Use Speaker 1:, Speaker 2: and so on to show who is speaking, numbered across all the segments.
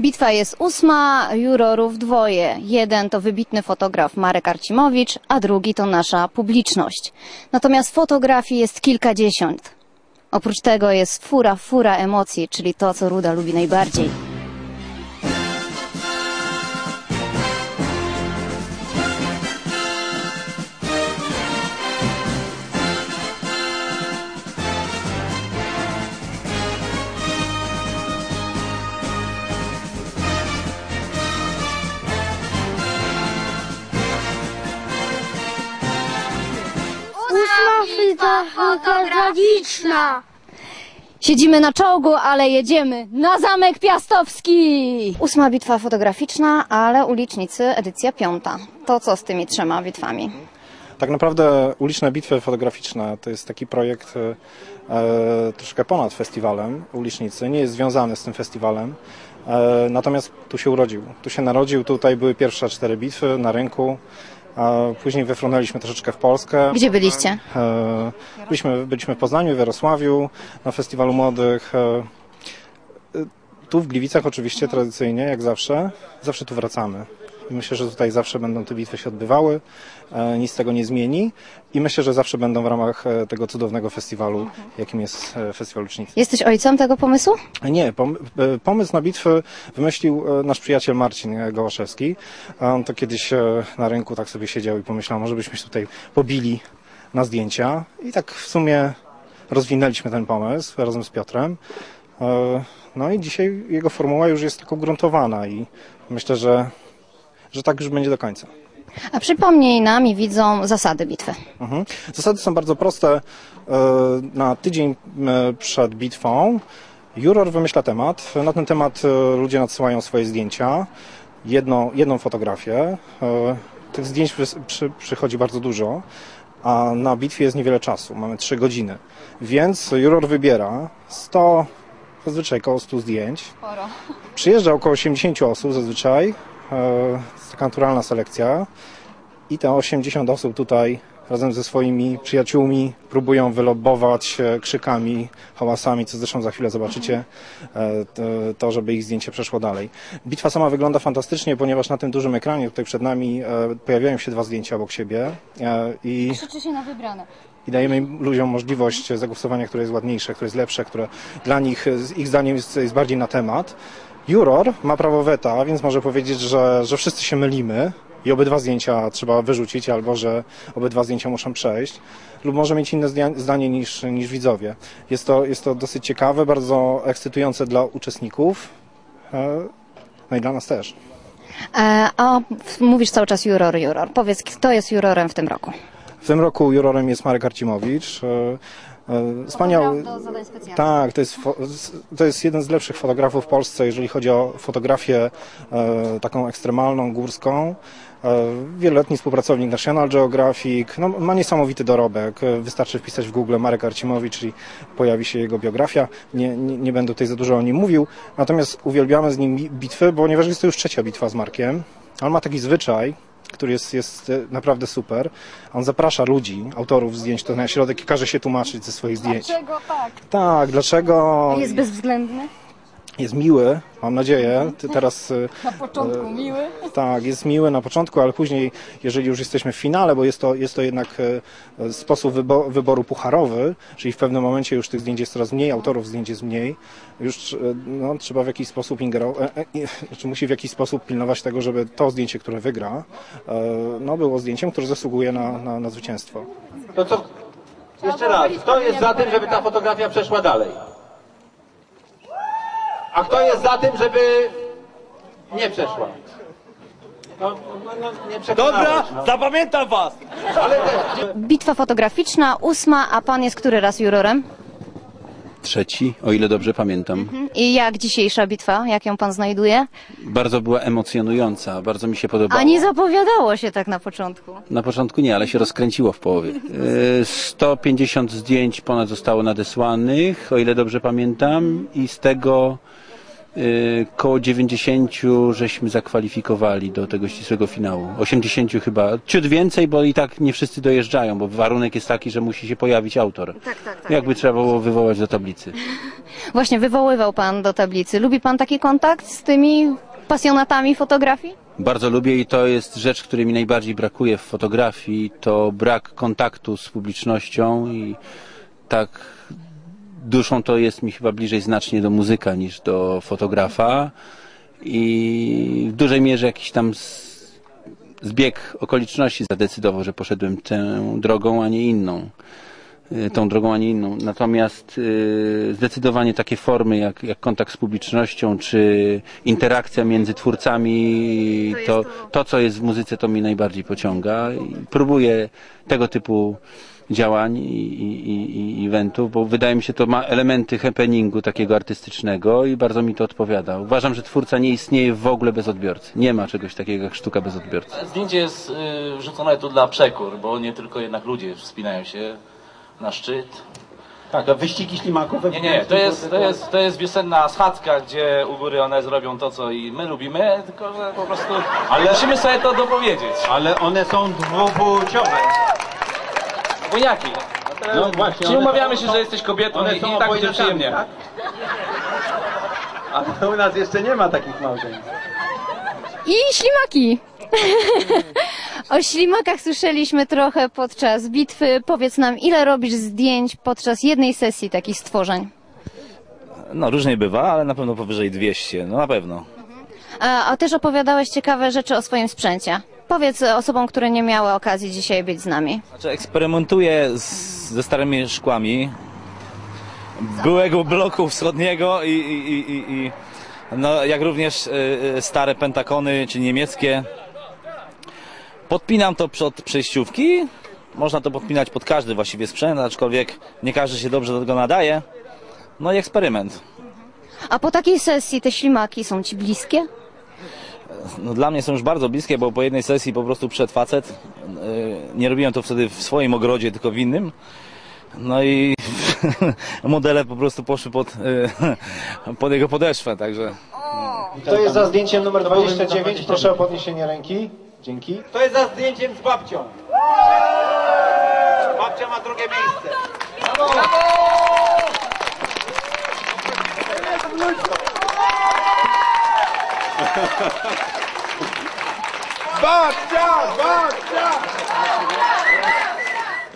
Speaker 1: Bitwa jest ósma, jurorów dwoje. Jeden to wybitny fotograf Marek Arcimowicz, a drugi to nasza publiczność. Natomiast fotografii jest kilkadziesiąt. Oprócz tego jest fura, fura emocji, czyli to, co Ruda lubi najbardziej.
Speaker 2: Chwila fotograficzna.
Speaker 1: Siedzimy na czołgu, ale jedziemy na Zamek Piastowski! Ósma bitwa fotograficzna, ale ulicznicy edycja piąta. To co z tymi trzema bitwami?
Speaker 3: Tak naprawdę uliczne bitwy fotograficzne to jest taki projekt e, troszkę ponad festiwalem ulicznicy, nie jest związany z tym festiwalem. E, natomiast tu się urodził. Tu się narodził, tutaj były pierwsze cztery bitwy na rynku. A później wyfrunęliśmy troszeczkę w Polskę.
Speaker 1: Gdzie byliście?
Speaker 3: E, byliśmy, byliśmy w Poznaniu, w Jarosławiu, na Festiwalu Młodych. E, e, tu w Gliwicach oczywiście tradycyjnie, jak zawsze, zawsze tu wracamy. I myślę, że tutaj zawsze będą te bitwy się odbywały, e, nic tego nie zmieni i myślę, że zawsze będą w ramach e, tego cudownego festiwalu, jakim jest e, Festiwal Ucznicy.
Speaker 1: Jesteś ojcem tego pomysłu?
Speaker 3: Nie, pom- pomysł na bitwę wymyślił nasz przyjaciel Marcin Gołaszewski. On to kiedyś na rynku tak sobie siedział i pomyślał, może byśmy się tutaj pobili na zdjęcia. I tak w sumie rozwinęliśmy ten pomysł razem z Piotrem. No i dzisiaj jego formuła już jest tak ugruntowana i myślę, że, że tak już będzie do końca.
Speaker 1: A przypomnij nam i widzom zasady bitwy.
Speaker 3: Mhm. Zasady są bardzo proste. E, Na tydzień e, przed bitwą juror wymyśla temat. Na ten temat e, ludzie nadsyłają swoje zdjęcia, jedną, jedną fotografię. Tych zdjęć przy, przychodzi bardzo dużo, a na bitwie jest niewiele czasu. Mamy 3 godziny. Więc juror wybiera 100, zazwyczaj około 100 zdjęć. Przyjeżdża około 80 osób zazwyczaj. Jest taka naturalna selekcja. I te 80 osób tutaj razem ze swoimi przyjaciółmi próbują wylobować krzykami, hałasami, co zresztą za chwilę zobaczycie, e, to- żeby ich zdjęcie przeszło dalej. Bitwa sama wygląda fantastycznie, ponieważ na tym dużym ekranie tutaj przed nami e, pojawiają się dwa zdjęcia obok siebie e, i
Speaker 1: Krzyczy się na wybrane.
Speaker 3: i dajemy ludziom możliwość zagłosowania, które jest ładniejsze, które jest lepsze, które dla nich, ich zdaniem jest, jest bardziej na temat. Juror ma prawo weta, więc może powiedzieć, że, że wszyscy się mylimy i obydwa zdjęcia trzeba wyrzucić, albo że obydwa zdjęcia muszą przejść, lub może mieć inne zdanie niż, niż widzowie. Jest to, jest to dosyć ciekawe, bardzo ekscytujące dla uczestników, e, no i dla nas też.
Speaker 1: E, a mówisz cały czas juror, juror. Powiedz, kto jest jurorem w tym roku?
Speaker 3: W tym roku jurorem jest Marek Arcimowicz. e, e, Wspaniały. Tak, to jest, to jest jeden z lepszych fotografów w Polsce, jeżeli chodzi o fotografię e, taką ekstremalną, górską. Wieloletni współpracownik National Geographic. No, ma niesamowity dorobek. Wystarczy wpisać w Google Marek Arcimowicz i pojawi się jego biografia. Nie, nie, nie będę tutaj za dużo o nim mówił. Natomiast uwielbiamy z nim bi- bitwy, ponieważ jest to już trzecia bitwa z Markiem. On ma taki zwyczaj, który jest, jest e, naprawdę super. On zaprasza ludzi, autorów zdjęć to na środek i każe się tłumaczyć ze swoich zdjęć.
Speaker 1: Dlaczego tak?
Speaker 3: Tak, dlaczego
Speaker 1: Jest bezwzględny?
Speaker 3: Jest miły, mam nadzieję. Ty teraz y,
Speaker 1: Na początku miły.
Speaker 3: tak, jest miły na początku, ale później, jeżeli już jesteśmy w finale, bo jest to, jest to jednak e, e, sposób wybo wyboru pucharowy, czyli w pewnym momencie już tych zdjęć jest coraz mniej, autorów zdjęć jest mniej, już e, no, trzeba w jakiś sposób ingerować, e, e, czy musi w jakiś sposób pilnować tego, żeby to zdjęcie, które wygra, e, no, było zdjęciem, które zasługuje na, na, na zwycięstwo.
Speaker 4: To co? Jeszcze raz. Kto jest za tym, żeby ta fotografia przeszła dalej? A kto jest za tym, żeby nie przeszła? No, no, no nie
Speaker 5: Dobra,
Speaker 4: no.
Speaker 5: zapamiętam was!
Speaker 4: Ale
Speaker 1: Bitwa fotograficzna, ósma, a pan jest który raz jurorem?
Speaker 6: Trzeci, o ile dobrze pamiętam.
Speaker 1: I jak dzisiejsza bitwa? Jak ją pan znajduje?
Speaker 6: Bardzo była emocjonująca, bardzo mi się podobało.
Speaker 1: A nie zapowiadało się tak na początku.
Speaker 6: Na początku nie, ale się rozkręciło w połowie. E, 150 zdjęć ponad zostało nadesłanych, o ile dobrze pamiętam, i z tego koło 90 żeśmy zakwalifikowali do tego ścisłego finału. 80 chyba, ciut więcej, bo i tak nie wszyscy dojeżdżają, bo warunek jest taki, że musi się pojawić autor.
Speaker 1: Tak, tak, tak.
Speaker 6: Jakby trzeba było wywołać do tablicy.
Speaker 1: Właśnie wywoływał pan do tablicy. Lubi pan taki kontakt z tymi pasjonatami fotografii?
Speaker 6: Bardzo lubię i to jest rzecz, której mi najbardziej brakuje w fotografii, to brak kontaktu z publicznością i tak duszą to jest mi chyba bliżej znacznie do muzyka niż do fotografa i w dużej mierze jakiś tam zbieg okoliczności zadecydował, że poszedłem tę drogą, a nie inną. Y, Tą drogą, a nie inną. Natomiast y, zdecydowanie takie formy jak, jak kontakt z publicznością, czy interakcja między twórcami, to, to co jest w muzyce, to mnie najbardziej pociąga. I próbuję tego typu działań i, i, i, i eventów, bo wydaje mi się to ma elementy happeningu takiego artystycznego i bardzo mi to odpowiada. Uważam, że twórca nie istnieje w ogóle bez odbiorcy. Nie ma czegoś takiego jak sztuka bez odbiorcy.
Speaker 5: Zdjęcie jest y, wrzucone tu dla przekór, bo nie tylko jednak ludzie wspinają się na szczyt.
Speaker 4: Tak, to wyścigi ślimaków.
Speaker 5: Nie, nie, to jest, to jest, to jest wiosenna schadzka, gdzie u góry one zrobią to, co i my lubimy, tylko że po prostu
Speaker 4: Ale-
Speaker 5: musimy sobie to dopowiedzieć.
Speaker 4: Ale one są dwupłciowe.
Speaker 5: Bo jaki?
Speaker 4: No właśnie. One
Speaker 5: umawiamy
Speaker 4: są-
Speaker 5: się, że jesteś kobietą
Speaker 4: one
Speaker 5: i, i tak będzie przyjemnie.
Speaker 4: tak? Ale u nas jeszcze nie ma takich małżeństw.
Speaker 1: I ślimaki. o ślimakach słyszeliśmy trochę podczas bitwy. Powiedz nam, ile robisz zdjęć podczas jednej sesji takich stworzeń?
Speaker 7: No różnie bywa, ale na pewno powyżej 200, no na pewno.
Speaker 1: A, a też opowiadałeś ciekawe rzeczy o swoim sprzęcie. Powiedz osobom, które nie miały okazji dzisiaj być z nami.
Speaker 7: Znaczy eksperymentuję z, ze starymi szkłami byłego bloku wschodniego i, i, i, i, no, jak również y, y, stare pentakony, czy niemieckie. Podpinam to pod przejściówki. Można to podpinać pod każdy właściwie sprzęt, aczkolwiek nie każdy się dobrze do tego nadaje. No i eksperyment.
Speaker 1: A po takiej sesji te ślimaki są ci bliskie?
Speaker 7: No, dla mnie są już bardzo bliskie, bo po jednej sesji po prostu przed facet. Yy, Nie robiłem to wtedy w swoim ogrodzie, tylko w innym. No i modele po prostu poszły pod, yy, pod jego podeszwę, także
Speaker 3: To jest za zdjęciem numer 29. Proszę o podniesienie ręki. Dzięki.
Speaker 4: To jest za zdjęciem z babcią. Babcia ma drugie miejsce.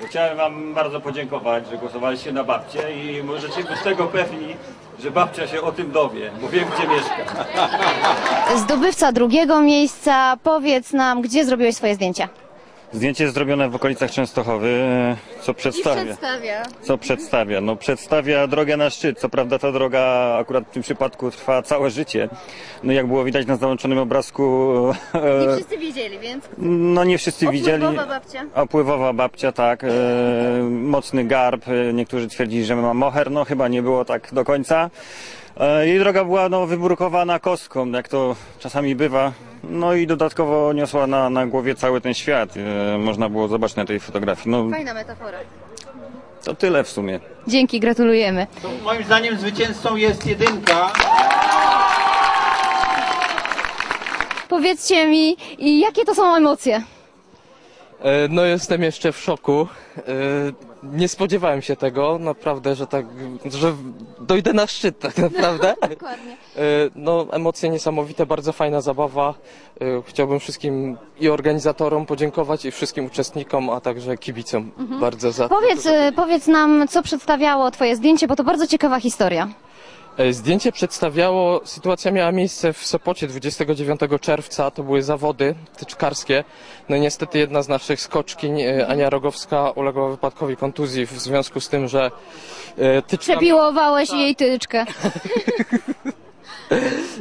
Speaker 8: Chciałem Wam bardzo podziękować, że głosowaliście na babcię i możecie być tego pewni, że babcia się o tym dowie, bo wiem gdzie mieszka.
Speaker 1: Zdobywca drugiego miejsca, powiedz nam, gdzie zrobiłeś swoje zdjęcia?
Speaker 8: Zdjęcie jest zrobione w okolicach Częstochowy, co przedstawia.
Speaker 1: przedstawia.
Speaker 8: Co przedstawia? No przedstawia drogę na szczyt. Co prawda ta droga akurat w tym przypadku trwa całe życie. No jak było widać na załączonym obrazku, e,
Speaker 1: wszyscy wiedzieli, więc
Speaker 8: no nie wszyscy widzieli.
Speaker 1: babcia.
Speaker 8: Opływowa babcia, tak. E, mocny garb. E, niektórzy twierdzili, że ma moher. No chyba nie było tak do końca. E, jej droga była no, wybrukowana kostką, jak to czasami bywa. No i dodatkowo niosła na, na głowie cały ten świat. E, można było zobaczyć na tej fotografii. No
Speaker 1: Fajna metafora.
Speaker 8: to tyle w sumie.
Speaker 1: Dzięki, gratulujemy.
Speaker 4: To moim zdaniem zwycięzcą jest jedynka.
Speaker 1: Powiedzcie mi, i jakie to są emocje?
Speaker 9: E, No jestem jeszcze w szoku. E, Nie spodziewałem się tego, naprawdę, że tak, że dojdę na szczyt tak naprawdę.
Speaker 1: Dokładnie.
Speaker 9: E, No emocje niesamowite, bardzo fajna zabawa. Chciałbym wszystkim i organizatorom podziękować i wszystkim uczestnikom, a także kibicom bardzo za
Speaker 1: Powiedz, y, powiedz nam, co przedstawiało twoje zdjęcie, bo to bardzo ciekawa historia.
Speaker 9: E, Zdjęcie przedstawiało, sytuacja miała miejsce w Sopocie 29 czerwca, to były zawody tyczkarskie. No i niestety jedna z naszych skoczkiń, e, Ania Rogowska, uległa wypadkowi kontuzji w związku z tym, że e, tyczka...
Speaker 1: Przepiłowałeś jej tyczkę.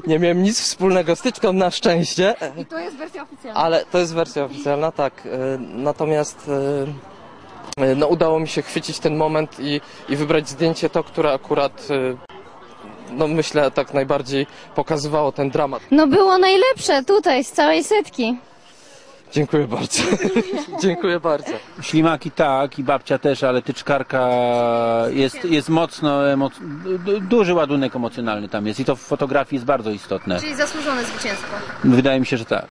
Speaker 9: Nie miałem nic wspólnego z tyczką na szczęście,
Speaker 1: I to jest wersja oficjalna.
Speaker 9: ale to jest wersja oficjalna, tak. Natomiast no, udało mi się chwycić ten moment i, i wybrać zdjęcie to, które akurat no myślę tak najbardziej pokazywało ten dramat.
Speaker 1: No było najlepsze tutaj, z całej setki.
Speaker 9: Dziękuję bardzo. Dziękuję bardzo.
Speaker 6: Ślimaki tak i babcia też, ale tyczkarka jest, jest mocno, emoc... du- duży ładunek emocjonalny tam jest i to w fotografii jest bardzo istotne.
Speaker 1: Czyli zasłużone zwycięstwo.
Speaker 6: Wydaje mi się, że tak.